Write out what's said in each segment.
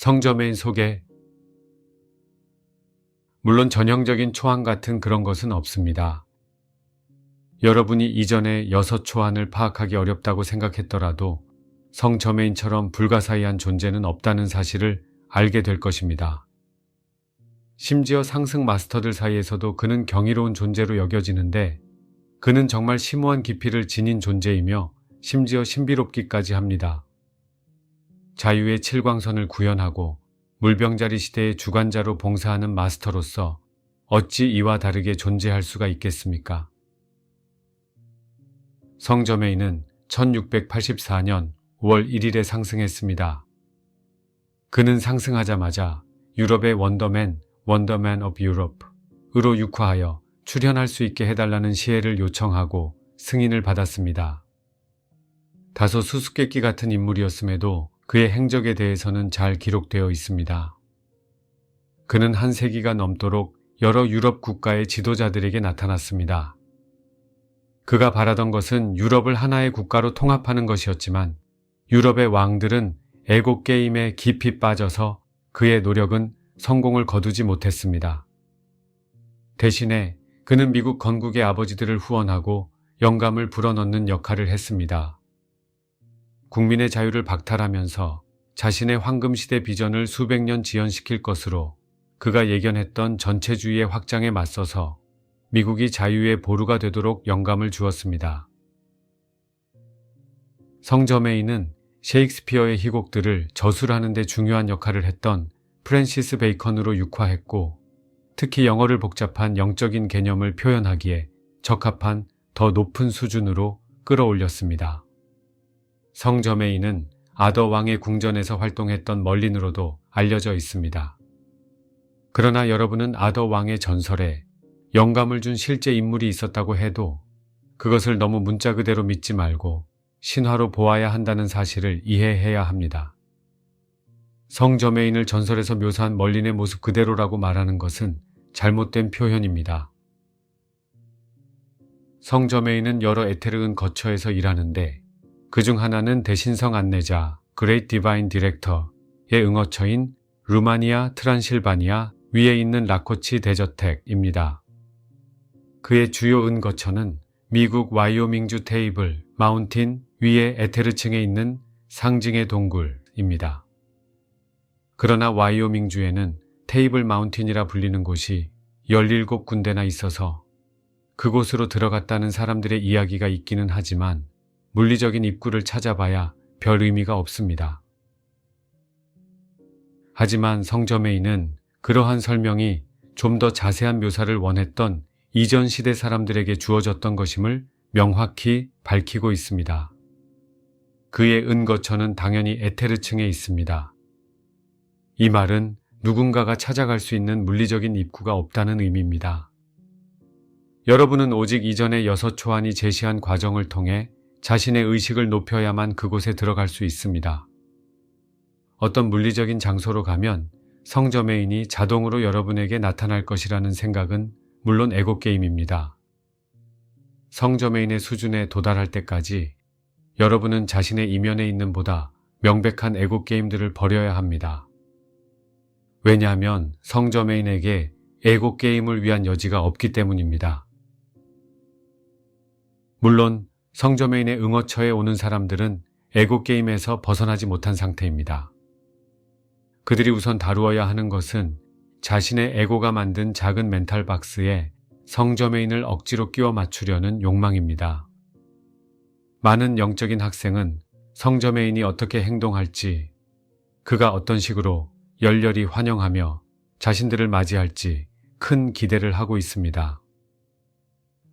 성점의 소개 물론 전형적인 초안 같은 그런 것은 없습니다. 여러분이 이전에 여섯 초안을 파악하기 어렵다고 생각했더라도 성점의인처럼 불가사의한 존재는 없다는 사실을 알게 될 것입니다. 심지어 상승 마스터들 사이에서도 그는 경이로운 존재로 여겨지는데 그는 정말 심오한 깊이를 지닌 존재이며 심지어 신비롭기까지 합니다. 자유의 칠광선을 구현하고 물병자리 시대의 주관자로 봉사하는 마스터로서 어찌 이와 다르게 존재할 수가 있겠습니까? 성점에이는 1684년 5월 1일에 상승했습니다. 그는 상승하자마자 유럽의 원더맨, 원더맨 업 유럽으로 육화하여 출연할 수 있게 해달라는 시혜를 요청하고 승인을 받았습니다. 다소 수수께끼 같은 인물이었음에도 그의 행적에 대해서는 잘 기록되어 있습니다. 그는 한 세기가 넘도록 여러 유럽 국가의 지도자들에게 나타났습니다. 그가 바라던 것은 유럽을 하나의 국가로 통합하는 것이었지만 유럽의 왕들은 애국 게임에 깊이 빠져서 그의 노력은 성공을 거두지 못했습니다. 대신에 그는 미국 건국의 아버지들을 후원하고 영감을 불어넣는 역할을 했습니다. 국민의 자유를 박탈하면서 자신의 황금시대 비전을 수백 년 지연시킬 것으로 그가 예견했던 전체주의의 확장에 맞서서 미국이 자유의 보루가 되도록 영감을 주었습니다. 성저메이는 셰익스피어의 희곡들을 저술하는 데 중요한 역할을 했던 프랜시스 베이컨으로 육화했고 특히 영어를 복잡한 영적인 개념을 표현하기에 적합한 더 높은 수준으로 끌어올렸습니다. 성저메이는 아더 왕의 궁전에서 활동했던 멀린으로도 알려져 있습니다. 그러나 여러분은 아더 왕의 전설에 영감을 준 실제 인물이 있었다고 해도 그것을 너무 문자 그대로 믿지 말고 신화로 보아야 한다는 사실을 이해해야 합니다. 성저메인을 전설에서 묘사한 멀린의 모습 그대로라고 말하는 것은 잘못된 표현입니다. 성저메인은 여러 에테르은 거처에서 일하는데 그 중 하나는 대신성 안내자 그레이트 디바인 디렉터의 응어처인 루마니아 트란실바니아 위에 있는 라코치 대저택입니다. 그의 주요 은거처는 미국 와이오밍주 테이블 마운틴 위에 에테르층에 있는 상징의 동굴입니다. 그러나 와이오밍주에는 테이블 마운틴이라 불리는 곳이 17군데나 있어서 그곳으로 들어갔다는 사람들의 이야기가 있기는 하지만 물리적인 입구를 찾아봐야 별 의미가 없습니다. 하지만 성점에이는 그러한 설명이 좀 더 자세한 묘사를 원했던 이전 시대 사람들에게 주어졌던 것임을 명확히 밝히고 있습니다. 그의 은거처는 당연히 에테르층에 있습니다. 이 말은 누군가가 찾아갈 수 있는 물리적인 입구가 없다는 의미입니다. 여러분은 오직 이전의 여섯 초안이 제시한 과정을 통해 자신의 의식을 높여야만 그곳에 들어갈 수 있습니다. 어떤 물리적인 장소로 가면 성점의인이 자동으로 여러분에게 나타날 것이라는 생각은 물론 에고 게임입니다. 성점의인의 수준에 도달할 때까지 여러분은 자신의 이면에 있는 보다 명백한 에고 게임들을 버려야 합니다. 왜냐하면 성점의인에게 에고 게임을 위한 여지가 없기 때문입니다. 물론 성점의인의 응어처에 오는 사람들은 에고 게임에서 벗어나지 못한 상태입니다. 그들이 우선 다루어야 하는 것은 자신의 에고가 만든 작은 멘탈 박스에 성점의인을 억지로 끼워 맞추려는 욕망입니다. 많은 영적인 학생은 성점의인이 어떻게 행동할지, 그가 어떤 식으로 열렬히 환영하며 자신들을 맞이할지 큰 기대를 하고 있습니다.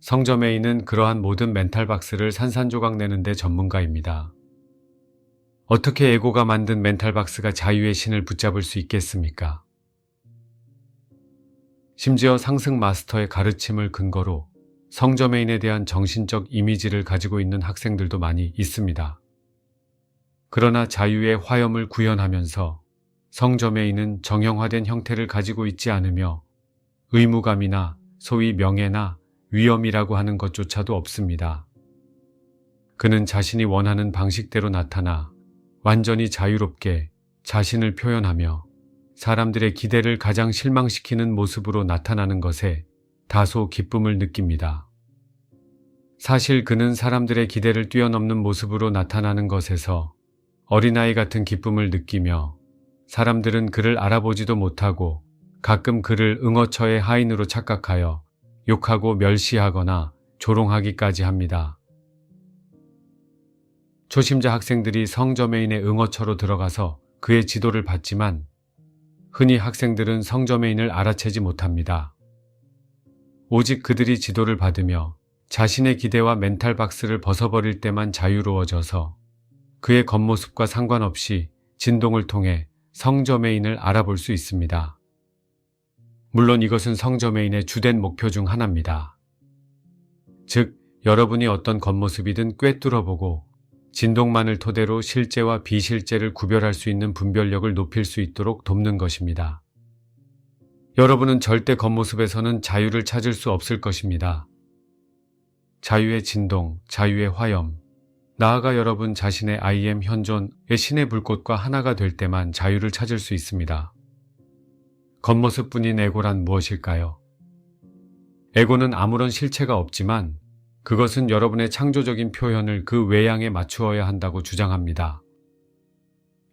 성점의인은 그러한 모든 멘탈 박스를 산산조각 내는데 전문가입니다. 어떻게 에고가 만든 멘탈 박스가 자유의 신을 붙잡을 수 있겠습니까? 심지어 상승 마스터의 가르침을 근거로 성점의인에 대한 정신적 이미지를 가지고 있는 학생들도 많이 있습니다. 그러나 자유의 화염을 구현하면서 성점의인은 정형화된 형태를 가지고 있지 않으며 의무감이나 소위 명예나 위험이라고 하는 것조차도 없습니다. 그는 자신이 원하는 방식대로 나타나 완전히 자유롭게 자신을 표현하며 사람들의 기대를 가장 실망시키는 모습으로 나타나는 것에 다소 기쁨을 느낍니다. 사실 그는 사람들의 기대를 뛰어넘는 모습으로 나타나는 것에서 어린아이 같은 기쁨을 느끼며 사람들은 그를 알아보지도 못하고 가끔 그를 응어처의 하인으로 착각하여 욕하고 멸시하거나 조롱하기까지 합니다. 초심자 학생들이 성저메인의 응어처로 들어가서 그의 지도를 받지만 흔히 학생들은 성저메인을 알아채지 못합니다. 오직 그들이 지도를 받으며 자신의 기대와 멘탈 박스를 벗어버릴 때만 자유로워져서 그의 겉모습과 상관없이 진동을 통해 성저메인을 알아볼 수 있습니다. 물론 이것은 성저메인의 주된 목표 중 하나입니다. 즉, 여러분이 어떤 겉모습이든 꿰뚫어보고 진동만을 토대로 실제와 비실제를 구별할 수 있는 분별력을 높일 수 있도록 돕는 것입니다. 여러분은 절대 겉모습에서는 자유를 찾을 수 없을 것입니다. 자유의 진동, 자유의 화염, 나아가 여러분 자신의 IM 현존의 신의 불꽃과 하나가 될 때만 자유를 찾을 수 있습니다. 겉모습뿐인 에고란 무엇일까요? 에고는 아무런 실체가 없지만 그것은 여러분의 창조적인 표현을 그 외양에 맞추어야 한다고 주장합니다.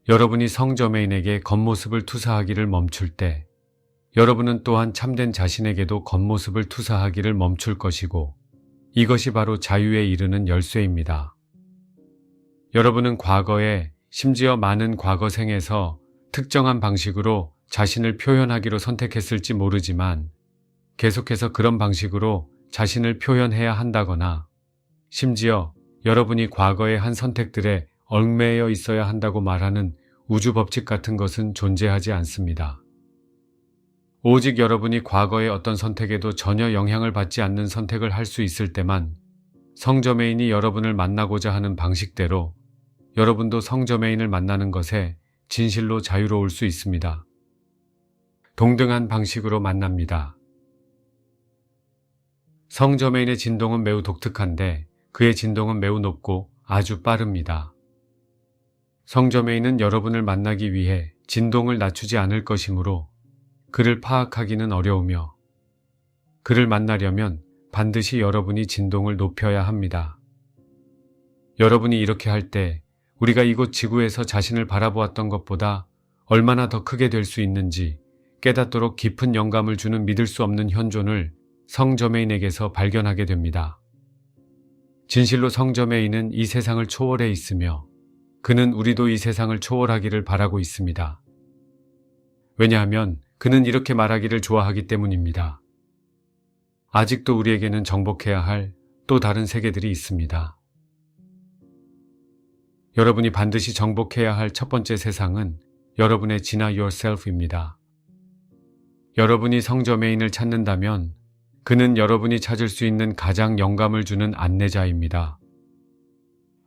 여러분이 성저메인에게 겉모습을 투사하기를 멈출 때 여러분은 또한 참된 자신에게도 겉모습을 투사하기를 멈출 것이고 이것이 바로 자유에 이르는 열쇠입니다. 여러분은 과거에 심지어 많은 과거생에서 특정한 방식으로 자신을 표현하기로 선택했을지 모르지만 계속해서 그런 방식으로 자신을 표현해야 한다거나 심지어 여러분이 과거의 한 선택들에 얽매여 있어야 한다고 말하는 우주 법칙 같은 것은 존재하지 않습니다. 오직 여러분이 과거의 어떤 선택에도 전혀 영향을 받지 않는 선택을 할 수 있을 때만 성저메인이 여러분을 만나고자 하는 방식대로 여러분도 성저메인을 만나는 것에 진실로 자유로울 수 있습니다. 동등한 방식으로 만납니다. 성저메인의 진동은 매우 독특한데 그의 진동은 매우 높고 아주 빠릅니다. 성저메인은 여러분을 만나기 위해 진동을 낮추지 않을 것이므로 그를 파악하기는 어려우며 그를 만나려면 반드시 여러분이 진동을 높여야 합니다. 여러분이 이렇게 할 때 우리가 이곳 지구에서 자신을 바라보았던 것보다 얼마나 더 크게 될 수 있는지 깨닫도록 깊은 영감을 주는 믿을 수 없는 현존을 성저메인에게서 발견하게 됩니다. 진실로 성저메인은 이 세상을 초월해 있으며 그는 우리도 이 세상을 초월하기를 바라고 있습니다. 왜냐하면 그는 이렇게 말하기를 좋아하기 때문입니다. 아직도 우리에게는 정복해야 할 또 다른 세계들이 있습니다. 여러분이 반드시 정복해야 할 첫 번째 세상은 여러분의 진화 yourself입니다. 여러분이 성저메인을 찾는다면 그는 여러분이 찾을 수 있는 가장 영감을 주는 안내자입니다.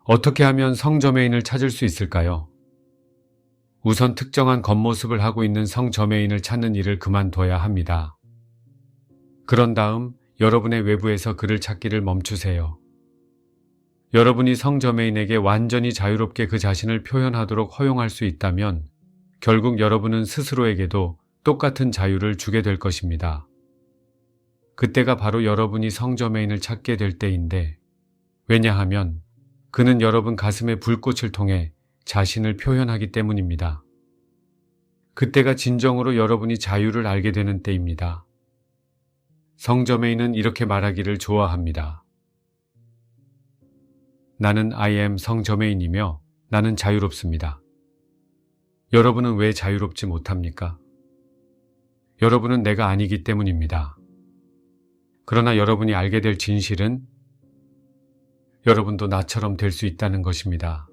어떻게 하면 성저메인을 찾을 수 있을까요? 우선 특정한 겉모습을 하고 있는 성저메인을 찾는 일을 그만둬야 합니다. 그런 다음 여러분의 외부에서 그를 찾기를 멈추세요. 여러분이 성저메인에게 완전히 자유롭게 그 자신을 표현하도록 허용할 수 있다면 결국 여러분은 스스로에게도 똑같은 자유를 주게 될 것입니다. 그때가 바로 여러분이 성저메인을 찾게 될 때인데 왜냐하면 그는 여러분 가슴의 불꽃을 통해 자신을 표현하기 때문입니다. 그때가 진정으로 여러분이 자유를 알게 되는 때입니다. 성저메인은 이렇게 말하기를 좋아합니다. 나는 I am 성저메인이며 나는 자유롭습니다. 여러분은 왜 자유롭지 못합니까? 여러분은 내가 아니기 때문입니다. 그러나 여러분이 알게 될 진실은 여러분도 나처럼 될 수 있다는 것입니다.